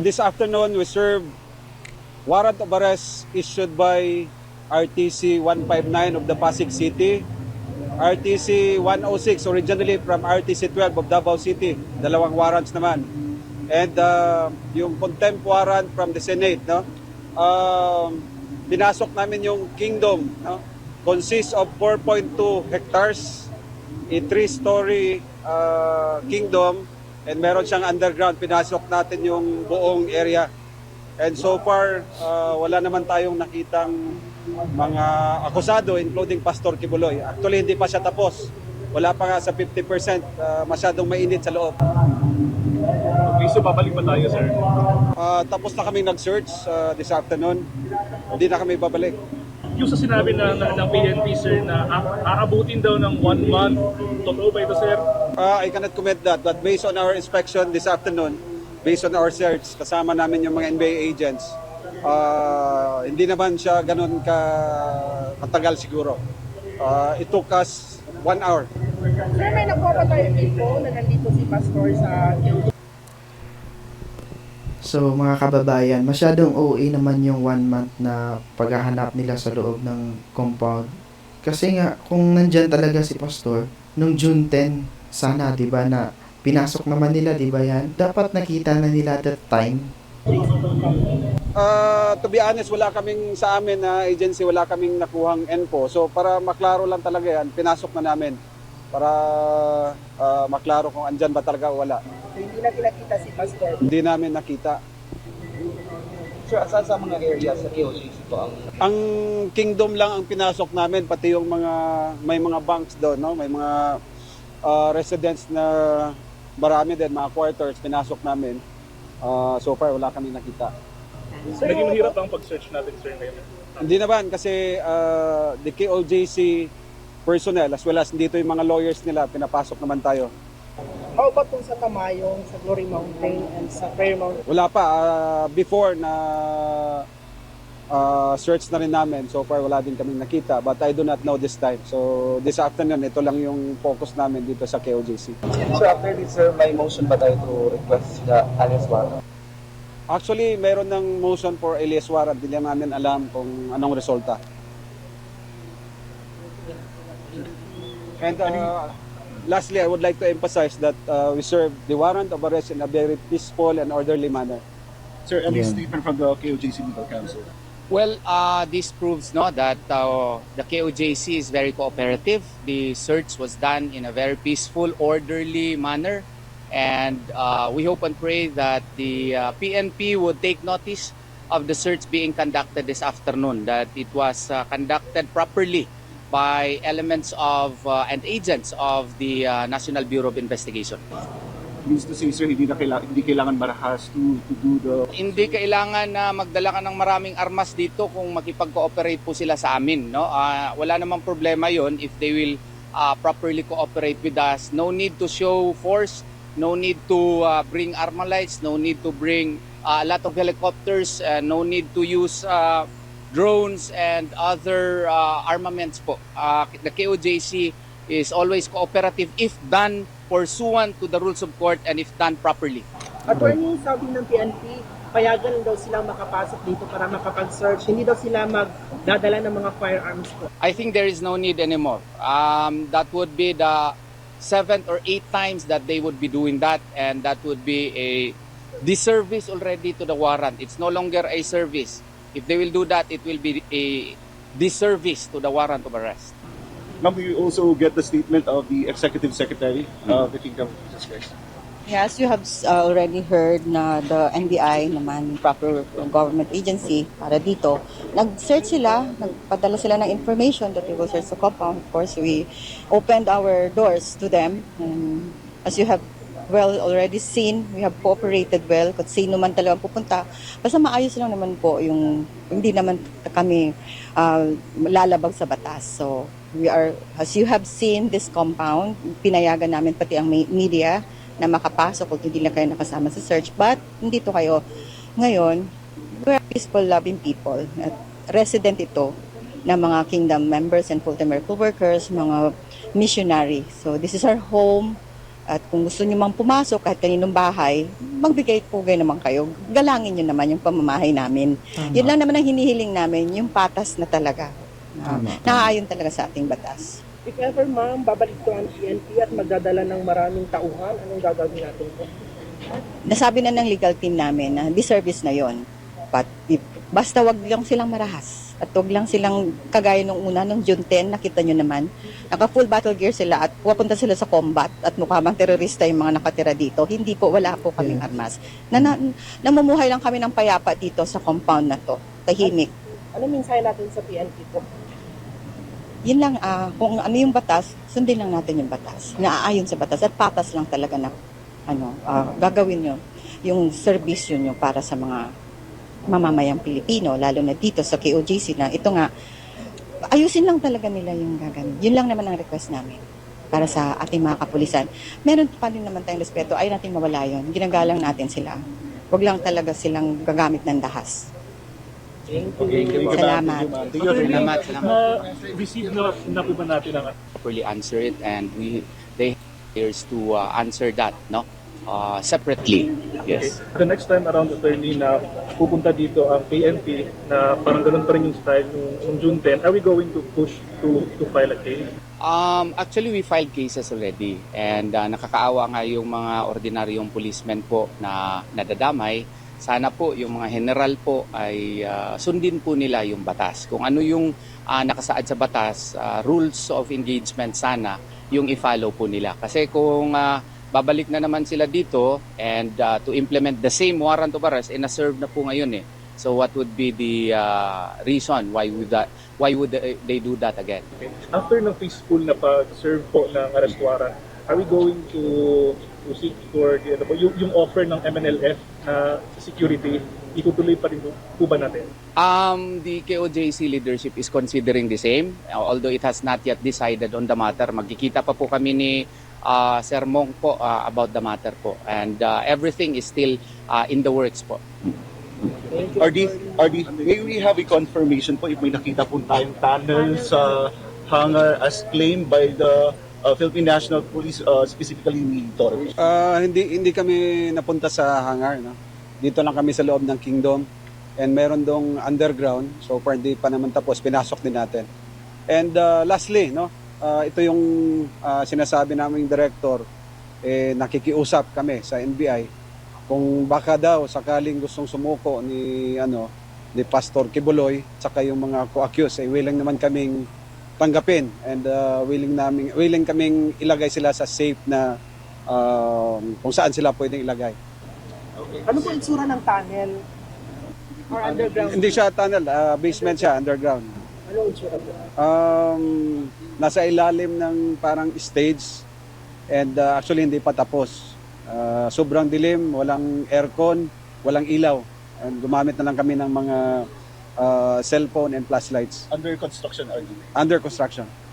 This afternoon, we served warrant of arrest issued by RTC 159 of the Pasig City, RTC 106 originally from RTC 12 of Davao City, dalawang warrants naman. And uh, yung contempt warrant from the Senate, no? Um, pinasok namin yung kingdom, no? Consists of 4.2 hectares, a three-story uh, kingdom, and meron siyang underground. Pinasok natin yung buong area. And so far, uh, wala naman tayong nakitang mga akusado, including Pastor Kibuloy. Actually, hindi pa siya tapos. Wala pa nga sa 50%, uh, masyadong mainit sa loob. Okay, so babalik pa tayo, sir. Uh, tapos na kaming nag-search uh, this afternoon. Hindi na kami babalik. Yung sa sinabi na, na, ng PNP, sir, na aabutin daw ng one month, totoo ba ito, sir? Uh, I cannot comment that, but based on our inspection this afternoon, based on our search, kasama namin yung mga NBA agents, uh, hindi naman siya ganun ka katagal siguro. Uh, it took us one hour. Sir, may tayong info na nandito si Pastor sa? So mga kababayan, masyadong OA naman yung one month na paghahanap nila sa loob ng compound. Kasi nga, kung nandyan talaga si Pastor, nung June 10, sana, di ba, na pinasok naman nila, di ba yan? Dapat nakita na nila that time. Uh, to be honest, wala kaming sa amin na agency, wala kaming nakuhang info. So para maklaro lang talaga yan, pinasok na namin para uh, maklaro kung andyan ba talaga o wala. So, hindi na pinakita si Pastor. Hindi namin nakita. Sir, saan sa mga areas sa KOJC po ang Ang kingdom lang ang pinasok namin, pati yung mga, may mga banks doon, no? may mga uh, residents na marami din, mga quarters, pinasok namin. Uh, so far, wala kami nakita. Naging mahirap ang pag-search natin, sir, ngayon. Hindi naman kasi uh, the KOJC personnel as well as dito yung mga lawyers nila, pinapasok naman tayo. How about kung sa Tamayong, sa Glory Mountain, and sa Prayer Mountain? Wala pa, uh, before na uh, search na rin namin, so far wala din kami nakita but I do not know this time. So this afternoon, ito lang yung focus namin dito sa KOJC. Sir, after this, sir, may motion ba tayo to request the alias warrant? Actually, meron ng motion for alias warrant, hindi lang namin alam kung anong resulta. And uh, lastly, I would like to emphasize that uh, we serve the warrant of arrest in a very peaceful and orderly manner. Sir, any Yeah. statement from the KOJC Legal Counsel? Well, uh, this proves no that uh, the KOJC is very cooperative. The search was done in a very peaceful, orderly manner, and uh, we hope and pray that the uh, PNP would take notice of the search being conducted this afternoon. That it was uh, conducted properly by elements of uh, and agents of the uh, National Bureau of Investigation. Means to say, sir, hindi, na kailangan, hindi kailangan marahas to, to do the Hindi kailangan na magdala ka ng maraming armas dito kung makipag-cooperate po sila sa amin. No? Ah, wala namang problema yon if they will ah, properly cooperate with us. No need to show force, no need to ah, bring armalites, no need to bring ah, a lot of helicopters, and no need to use ah, drones and other ah, armaments po. Ah, the KOJC is always cooperative if done pursuant to the rules of court and if done properly. Attorney, sabi ng PNP, payagan daw silang makapasok dito para makapag-search. Hindi daw sila magdadala ng mga firearms po. I think there is no need anymore. Um, that would be the seventh or eighth times that they would be doing that, and that would be a disservice already to the warrant. It's no longer a service. If they will do that, it will be a disservice to the warrant of arrest. Ma'am, we also get the statement of the Executive Secretary of the Kingdom of Jesus Christ. Yes, you have uh, already heard na the NBI naman, proper government agency para dito. Nag-search sila, nagpadala sila ng information that they will search the compound. Of course, we opened our doors to them. And as you have well already seen, we have cooperated well. Kung sino man talagang pupunta, basta maayos lang naman po yung, hindi naman kami uh, lalabag sa batas. So, we are, as you have seen this compound, pinayagan namin pati ang me- media na makapasok kung hindi na kayo nakasama sa search. But, hindi to kayo. Ngayon, we're peaceful, loving people. At resident ito ng mga kingdom members and full-time miracle workers, mga missionary. So, this is our home. At kung gusto nyo mang pumasok kahit kaninong bahay, magbigay po kayo naman kayo. Galangin nyo naman yung pamamahay namin. Tama. Yun lang naman ang hinihiling namin, yung patas na talaga. Na, Tama. naaayon talaga sa ating batas. If ever ma'am, babalik to ang PNP at magdadala ng maraming tauhan, anong gagawin natin po? Nasabi na ng legal team namin na disservice na yon. But if, basta wag lang silang marahas. At wag lang silang kagaya nung una, nung June 10, nakita nyo naman, naka full battle gear sila at pupunta sila sa combat at mukha bang terorista yung mga nakatira dito. Hindi po, wala po kaming armas. Na, na, namumuhay lang kami ng payapa dito sa compound na to. Tahimik. Ano mensahe natin sa PNP po? Yun lang, ah, kung ano yung batas, sundin lang natin yung batas. Naaayon sa batas at patas lang talaga na ano, ah, gagawin nyo yung serbisyo nyo para sa mga mamamayang Pilipino, lalo na dito sa KOJC na ito nga, ayusin lang talaga nila yung gagawin. Yun lang naman ang request namin para sa ating mga kapulisan. Meron pa rin naman tayong respeto, ayaw natin mawala yun. Ginagalang natin sila. Huwag lang talaga silang gagamit ng dahas. Salamat. Salamat, salamat. Na-receive na, na po ba natin ang properly answer it and we they ears to uh, answer that no uh, separately yes The next time around attorney na pupunta dito ang PNP na parang ganun pa rin yung style nung, nung June 10, are we going to push to to file a case? Um, actually, we filed cases already and uh, nakakaawa nga yung mga ordinaryong policemen po na nadadamay. Sana po yung mga general po ay uh, sundin po nila yung batas. Kung ano yung uh, nakasaad sa batas, uh, rules of engagement sana yung i-follow po nila. Kasi kung uh, babalik na naman sila dito and uh, to implement the same warrant of arrest, eh na-serve na po ngayon eh. So what would be the uh, reason why would that why would they do that again? Okay. After ng peaceful na pag-serve po ng arrest warrant, are we going to to seek for the, ano po, yung, yung offer ng MNLF na security, itutuloy pa rin po, ba natin? Um, the KOJC leadership is considering the same, although it has not yet decided on the matter. Magkikita pa po kami ni uh, Sir Mong po uh, about the matter po. And uh, everything is still uh, in the works po. RD, RD, may we have a confirmation po if may nakita po tayong tunnel sa hangar as claimed by the uh, Philippine National Police, uh, specifically ni Torres? Ah, hindi hindi kami napunta sa hangar no. Dito lang kami sa loob ng Kingdom and meron dong underground. So far hindi pa naman tapos, pinasok din natin. And ah, lastly, no, ah, ito yung ah, sinasabi naming director eh nakikiusap kami sa NBI kung baka daw sakaling gustong sumuko ni ano ni Pastor Kibuloy saka yung mga co-accused ay willing naman kaming tanggapin and uh, willing namin willing kaming ilagay sila sa safe na um, kung saan sila pwedeng ilagay. Ano po itsura ng tunnel? Or underground? Hindi siya tunnel, uh, basement siya, underground. Ano itsura? Um, nasa ilalim ng parang stage and uh, actually hindi pa tapos. Uh, sobrang dilim, walang aircon, walang ilaw. And gumamit na lang kami ng mga uh, cellphone and flashlights Under construction, RD. under construction.